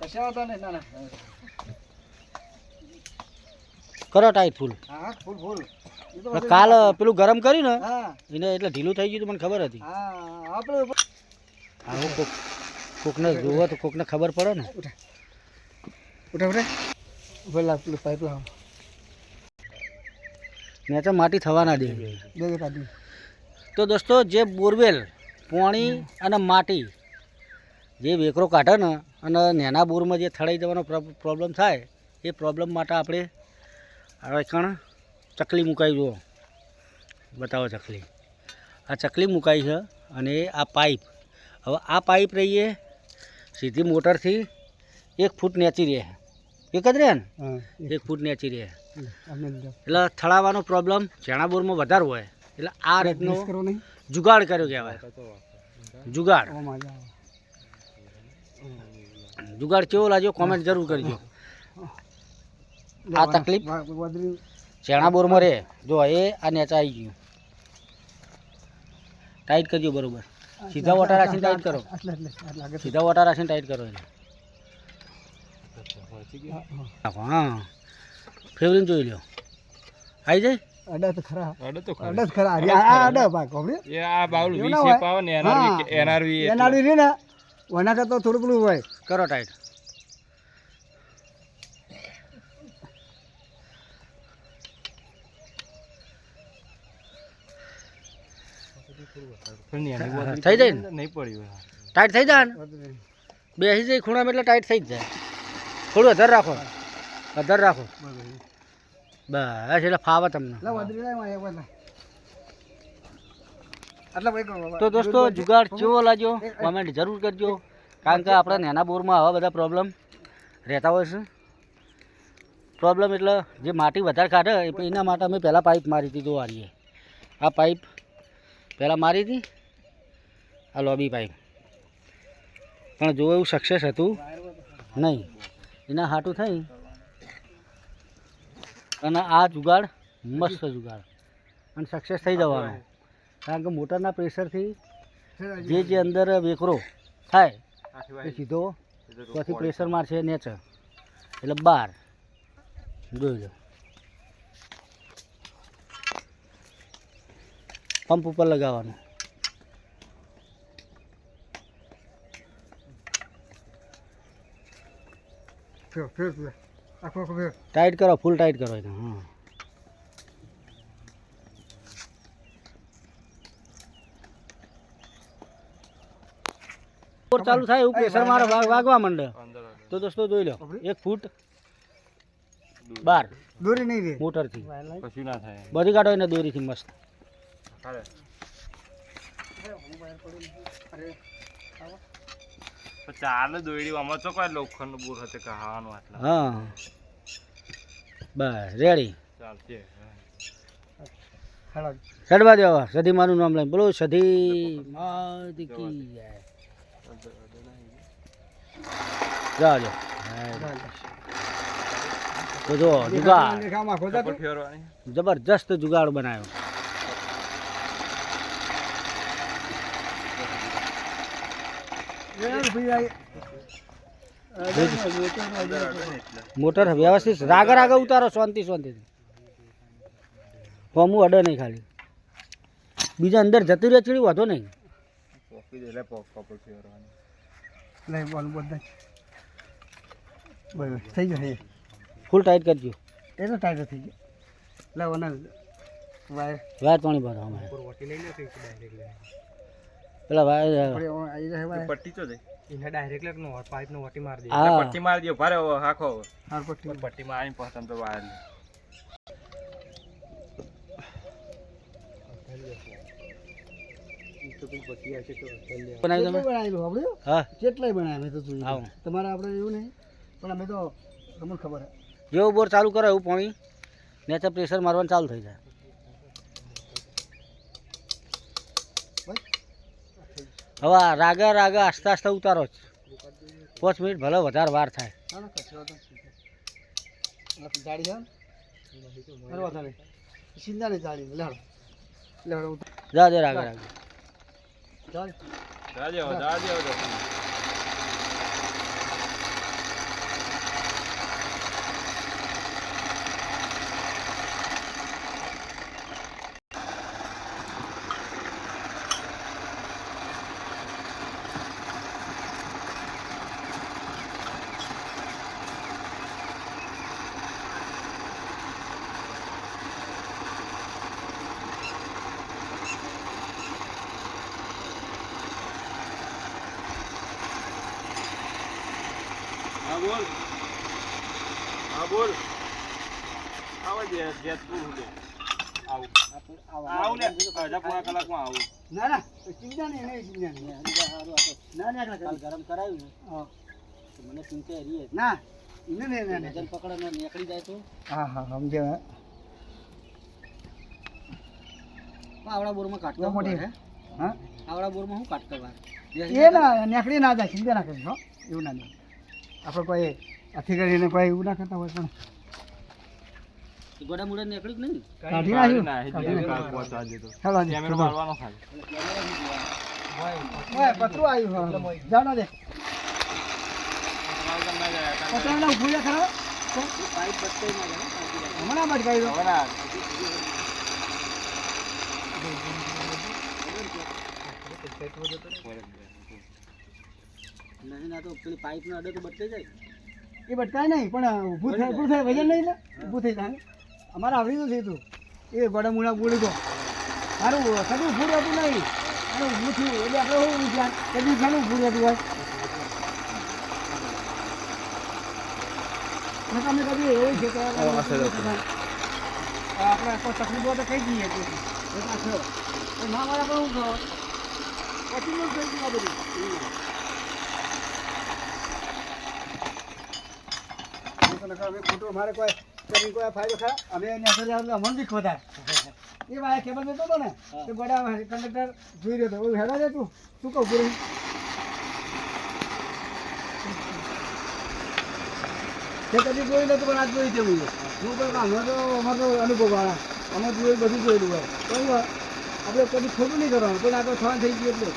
કશા વાંધો નહીં ના ના. કરો ટાઈટ ફૂલ. હા ફૂલ ફૂલ. કાલ પેલું ગરમ કર્યું ને એને એટલે ઢીલું થઈ ગયું મને ખબર હતી. આપણે આવું કોક કોકને જોવો તો કોકને ખબર પડે ને. ઉઠા. ઉઠા પેલા પેલું પાઇપ લાવો. ને તો માટી થવા ના દે તો દોસ્તો જે બોરવેલ પાણી અને માટી જે વેકરો કાઢે ને અને નાના બોરમાં જે થળાઈ જવાનો પ્રોબ્લેમ થાય એ પ્રોબ્લેમ માટે આપણે કણ ચકલી મુકાઈ જુઓ. બતાવો ચકલી. આ ચકલી મુકાઈ છે અને આ પાઇપ. હવે આ પાઇપ રહીએ સીધી મોટરથી એક ફૂટ નેચી રહે. એક જ રહે ને? એક ફૂટ નેચી રહે. એટલે થળાવાનો પ્રોબ્લેમ ચણા બોરમાં વધારે હોય. એટલે આ રીતનો જુગાડ કર્યો કહેવાય. જુગાડ. જુગાડ કેવો લાગ્યો? કોમેન્ટ જરૂર કરજો. આ તકલીફ? ચણા બોરમાં રે જો એ આ નેચા આવી ગયું. ટાઈટ કરજો બરોબર. સીધા વોટા રાખીને ટાઈટ કરો. સીધા વોટા રાખીને ટાઈટ કરો એને. હા. ફેવરીને જોઈ લ્યો. આવી જાય? અડા તો ખરા. અડે તો ખરા. અડા ખરા. આ અડા ભાગ એ આ બાઉલ એવું પાવન એનઆરવી એનઆરવી. એનાડી રે ને. વના તો થોડું પેલું હોય. કરો ટાઈટ થઈ જાય ને? નહીં પડ્યું ટાઈટ થઈ જાય ને? બેસી જાય ખૂણામાં એટલે ટાઈટ થઈ જ જાય. થોડું અધર રાખો. અધર રાખો. બસ એટલે ફાવે તમને લા વાદળી લાયમાં એક વાર આટલા ભાઈ કરો તો દોસ્તો જુગાડ કેવો લાગ્યો? કોમેન્ટ જરૂર કરજો. કારણ કે આપણા નાના બોરમાં આવા બધા પ્રોબ્લેમ રહેતા હોય છે. પ્રોબ્લેમ એટલે જે માટી વધારે કાઢે એના માટે અમે પહેલાં પાઇપ મારી હતી જોવારીએ આ પાઇપ પહેલાં મારી હતી આ લોબી પાઇપ પણ જો એવું સક્સેસ હતું નહીં. એના હાટું થઈ. અને આ જુગાડ મસ્ત જુગાડ. અને સક્સેસ થઈ જવાનો. કારણ કે મોટરના પ્રેશરથી જે જે અંદર વેકરો થાય એ સીધો પછી પ્રેશર મારશે નેચર. એટલે બાર. જોઈ લો. પંપ ઉપર લગાવવાનું. ટાઈટ કરો ફૂલ ટાઈટ કરો એને. હા. બોર ચાલુ થાય એવું પ્રેશર મારે વાગવા માંડે. તો દોસ્તો જોઈ લો એક ફૂટ બાર દોરી નહીં રે મોટરથી. કશું ના થાય. બધી કાઢો એને દોરીથી મસ્ત. ચાલે દોરી આમાં તો કોઈ લોખંડ બોર હતે કહાવાનું આટલા. હા. બસ રેડી. ચાલશે. ચડવા દેવા સધી માનું નામ લઈને. બોલો સધી માધી કી તો જો, જુગાડ. જબરજસ્ત જુગાડ બનાવ્યો. મોટર વ્યવસ્થિત રાગર આગળ ઉતારો શાંતિ શાંતિ ફોમું અડે નહીં ખાલી. બીજા અંદર જતું રહે ચીડી વાંધો નહીં. પોકી લે પોક કપડ ફેરવાની લઈ બોલ બધા બરાબર થઈ ગયો ફૂલ ટાઈટ કરજો એ તો ટાઈટ થઈ ગયો લાવવાના વાયર વાયર પાણી ભરો અમારે વટી લઈ લે ડાયરેક્ટ પેલા વાયર જાય પટ્ટી તો દે એને ડાયરેક્ટ નો પાઇપ નો વટી માર દે પટ્ટી મારી દિયો ભારે હાખો હાર પટ્ટી પટ્ટી મારી પહોંચતા તો વાયર લે. તમે? બનાવેલું આપણે? હા. કેટલાય બનાવ્યા મેં તો જોયું તમારે આપણે એવું નહીં પણ અમે તો તમને ખબર જેવું બોર ચાલુ કરો એવું પાણી તો પ્રેશર મારવાનું ચાલુ થઈ જાય. હવે રાગે રાગા આસ્તે આસ્તે ઉતારો જ. પાંચ મિનિટ ભલે વધારે વાર થાય. તો જાડી નહીં. જાડી લેડો લેડો જા રાગે રાગે રાગા. ચાલ. જાજે જાજે બોલ. આવો જે જેતપુર હું આવું. આવું ને. અડધા પોણા કલાકમાં આવું. ના ના. ચિંતા નહીં નહીં. ચિંતા નહીં ના ના કાલ ગરમ કરાવ્યું ને. હા. તો મને ચિંતા રહી ના. ના નજર પકડે ને નીકળી જાય તો. હા હા સમજે હવે. આવડા બોરમાં કાટ બહુ મોટી. હે? હા? આવડા બોરમાં હું કાટ કરવા એ ના નીકળી ના જાય ચિંતા ના કરીશ હો. એવું ના આપણે કોઈ અથી કરીને કોઈ એવું ના કરતા હોય પણ. ગોડા મુડા નીકળી જ નહીં? કાઢી નાખ્યું? ચાલો આજે કેમેરો મારવાનો ખાલી. ઓય, પતરું આવ્યું હા. જાણો દે. તમારે તો ના જાય કાલ પતરા ના ઉભું ખરા? હમણાં ભટકાઈ દો. નહીં ના તો પેલી પાઇપ નો અડે તો બદલે જાય. એ ભટકાય નહીં પણ ઊભું થાય ઊભું થાય વજન નહીં ઊભું થઈ જાય. અમારે આવડી નથી તું. એ ગોડા મૂળા બોલી ગયો સારું કદું ઊભું રહેતું નહીં. અને ઊભું થયું એટલે આપણે શું વિચાર કદી ઘણું ઊભું રહેતું હોય? તમે કદી એવું છે કે આપણે કોઈ તકલીફ હોય તો કહી દઈએ ના મળે પણ હું પછી થઈ ગયું આ બધું? ખોટું અમારે કોઈ કરી કોઈ ફાયદો ખરા? અમે એની અસર આવે અમને બી ખોદાય એ ભાઈ કેબલ દેતો હતો ને તો ગોડા કંડક્ટર જોઈ રહ્યો હતો. હેડા તું. શું કહું પૂરી તે કદી જોઈ નતું પણ આજ જોઈ જવું હું પણ અમે તો અમારો અનુભવ વાળા. અમે જોયું બધું જોયેલું હોય. બરાબર આપણે કદી ખોટું નહીં કરવાનું. પણ આગળ થવાનું થઈ ગયું એટલે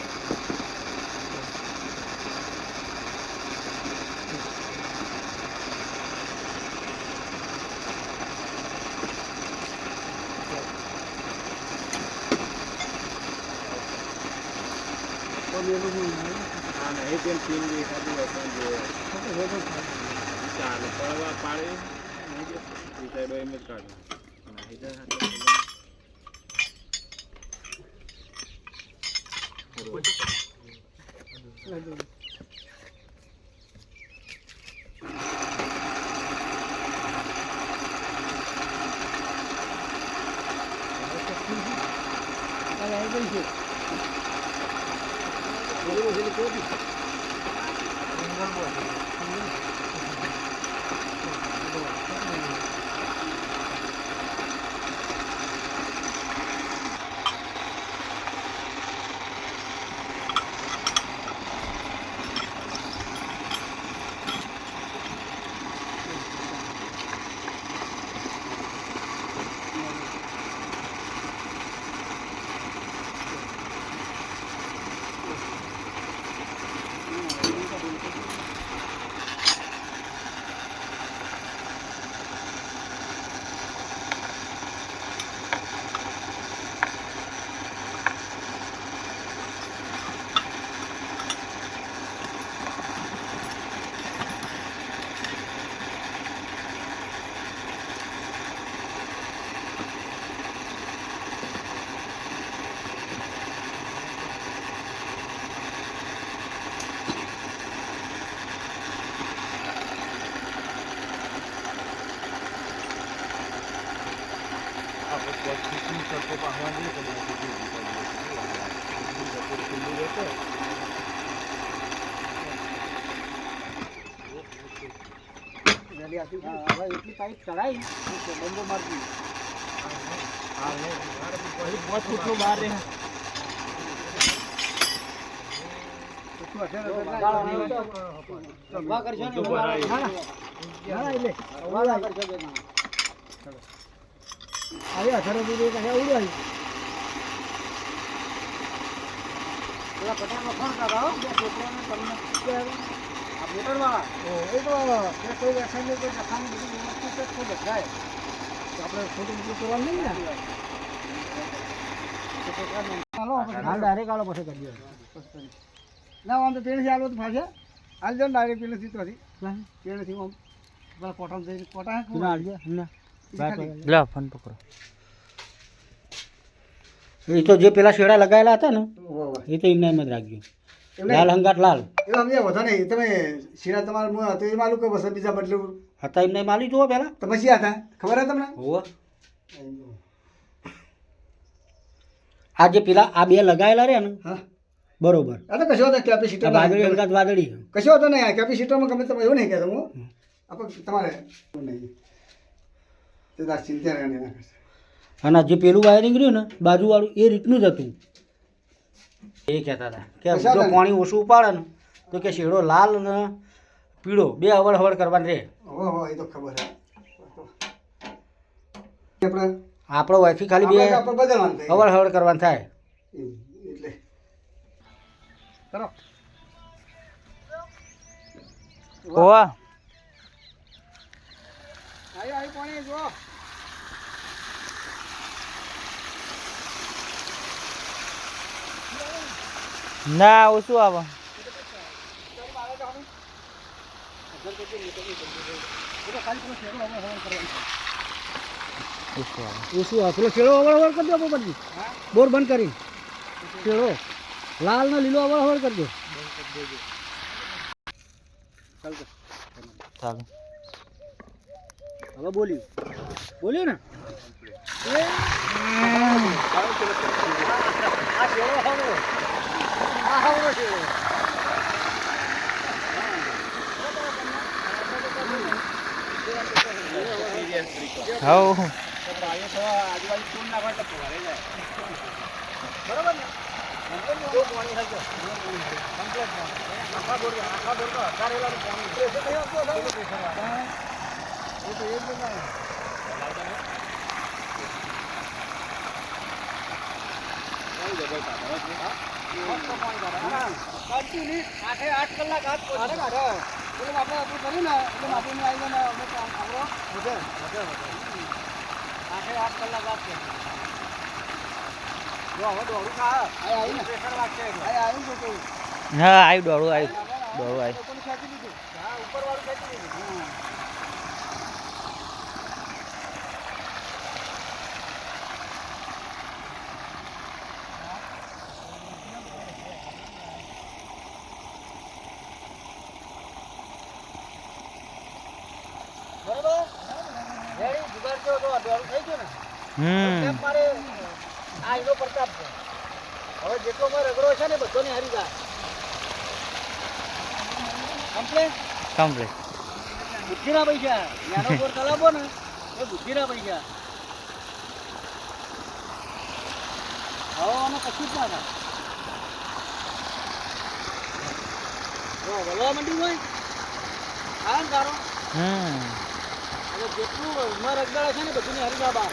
તો મેં બધું આ નહીં તેમ ટીમ દેખાતી હોય પણ જો ખોટું ખોટું થાય. ચાલે પડવા પાડે નહીં દે એ સાઈડો એમ જ કાઢો નહીં દે Olha aí, 看过去了穿过去了这个这个 હા, હવે એટલી પાઇપ ચડાવી બંધો મારતી પાંચ ફૂટનું બહાર રહે છોકરાને તમને આપણે ખોટું બધું કરવાનું નહીં ને હાલો ડાયરેક્ટ આલો પછી કરી દો ના આમ તો પેલેથી આલો તો ફાશે હાલ જો ડાયરેક્ટ પેલેથી તો પેલેથી આમ પેલા પોટામ જઈને પોટા ના આલજો ના લે ફોન પકડો એ તો જે પેલા શેડા લગાવેલા હતા ને. એ તો એમને એમ જ નહીં. લાલ હંગાટ લાલ. એ સમજ્યા વધો નહીં. તમે શીરા તમારા મું હતું એ માલું કે બસ બીજા બદલું? હતા એમને માલી જુઓ પહેલાં. તમે શી હતા ખબર હતા તમને? હોવ. આ જે પેલા આ બે લગાયેલા રે ને હા. બરોબર. આ તો કશો હતા કેપેસિટર વાદળી હંગાત વાદળી. કશો હતો નહીં આ કેપેસિટરમાં ગમે તમે એવું નહીં કહેતો હું. આપણે તમારે નહીં. તે ચિંતા રહેવાની ના કરશે. અને જે પેલું વાયરિંગ રહ્યું ને બાજુવાળું એ રીતનું જ હતું. એ કહેતા હતા કે જો પાણી ઓછું ઉપાડે ને તો કે શેડો લાલ ને પીળો બે અવળ હવળ કરવાની હો એ તો ખબર આપણે આપણો વાઈફી ખાલી બે અવળ હવળ કરવાનું થાય. એટલે. કરો. ઓવા આયો આયો પાણી જો ના ઓછું આવે બોર બંધ કરી શેડો લાલ ને લીલો અવળ અવળ કરજો ચાલો. હવે બોલ્યું બોલ્યું ને આ શેડો હવળો આ હવળો શેડો આઠે આઠ કલાક ને એટલે વધે વધે વધે આઠે આઠ કલાક હાથ કહું હા, આવ્યું, દોડું આવ્યું. દોડું, આવ્યું. ઉપર વાળું ખેંચી દીધું હા બરોબર કેવો તો દોડું થઈ ગયું ને. હમ. મારે આ એનો પ્રતાપ છે. હવે જેટલો મારે રગડો છે ને બધો હારી જાય. કમ્પ્લેટ કમ્પ્લીટ બુદ્ધિના પૈસા નાનો બોર ચલાવો ને એ બુદ્ધિના પૈસા હવે આને કશું જ ના થાય જો વળવા માંડ્યું હોય આ ને હમ. જેટલું મારા રગડાળે છે ને બધું હરિબાબા